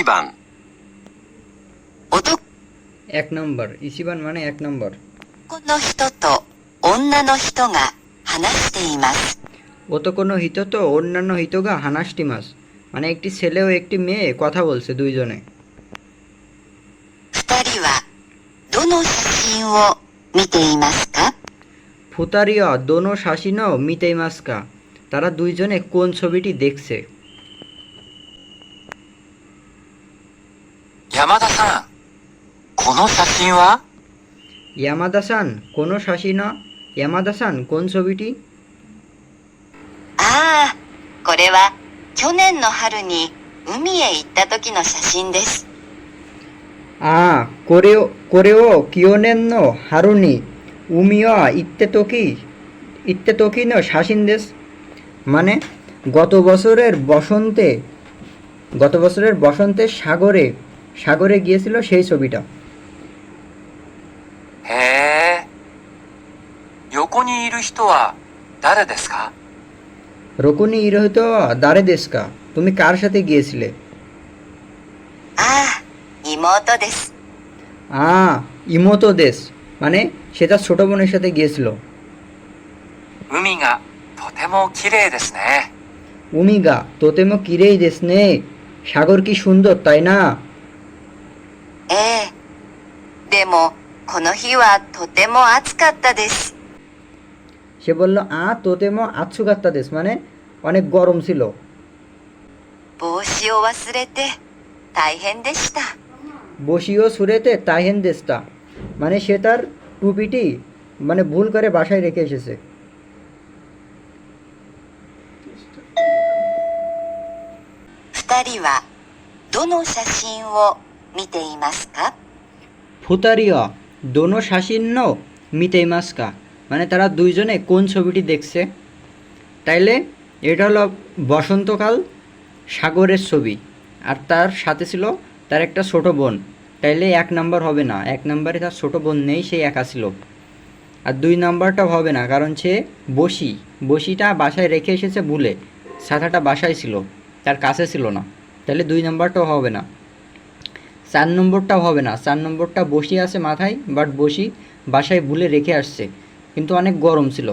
ইসিবান এক নম্বর ইসিবান মানে এক নম্বর। অত কোনো অন্যান্য হিতগা মানে একটি ছেলে ও একটি মেয়ে কথা বলছে দুইজনে। ফুতারিয়া দোনো শাসিনো মিতেইমাসকা তারা দুইজনে কোন ছবিটি দেখছে? ていますか ফুতারিয়া দোনো শাসিনো মিতেই মাস্কা তারা দুইজনে কোন ছবিটি দেখছে 山田さんこの写真は ইয়ামাদাসান কোনো শাসিনা ইয়ামাদাসান কোন ছবিটি ああ、これは去年の春に海へ行った時の写真です。 আ কোরেও কোরেও কিওনেন্ন হারুনি উমিয়া ইত্তে তোকি ইত্তে তোকি ন শাসিন দেশ মানে গত বছরের বসন্তে গত বছরের বসন্তে সাগরে সাগরে গিয়েছিল সেই ছবিটা। হ্যাঁ। দারে দেশকা? তুমি কার সাথে গিয়েছিলে? আহ দেশ। আ দেশ। মানে সে তার ছোট বোনের সাথে গিয়েছিল। উমিগা উমিগা তোতেমো কিরেই দেশ নে? সাগর কি সুন্দর তাই না? ええ。でも、この日はとても暑かったです。 সে বলল আ তোতেমো আচ্ছুকাত্তা দেশ মানে অনেক গরম ছিল 帽子を忘れて大変でした。 বসিও সুরেতে তাহেন দেশটা মানে সে তার টুপিটি মানে ভুল করে বাসায় রেখে এসেছে 二人はどの写真を見ていますか ফুতারিয়া দোনো শাসিন্য মিতেই মাস্কা মানে তারা দুইজনে কোন ছবিটি দেখছে তাইলে এটা হলো বসন্তকাল সাগরের ছবি আর তার সাথে ছিল তার একটা ছোট বোন তাইলে এক নাম্বার হবে না এক নাম্বারে তার ছোট বোন নেই সে একা ছিল আর দুই নাম্বারটাও হবে না কারণ সে বসি বসিটা বাসায় রেখে এসেছে ভুলে ছাতাটা বাসায় ছিল তার কাছে ছিল না তাহলে দুই নাম্বারটাও হবে না চার নম্বরটা হবে না। চার নম্বরটা বসি আছে মাথায় বাট বসি বাসায় ভুলে রেখে আসছে। কিন্তু অনেক গরম ছিল।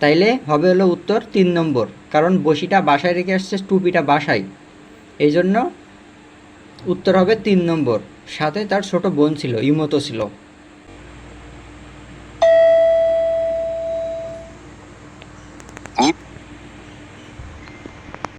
তাইলে হবে হলো উত্তর তিন নম্বর। কারণ বসিটা বাসায় রেখে আসছে, টুপিটা বাসায়। এই জন্য উত্তর হবে তিন নম্বর। সাথে তার ছোট বোন ছিল, ইমতো ছিল।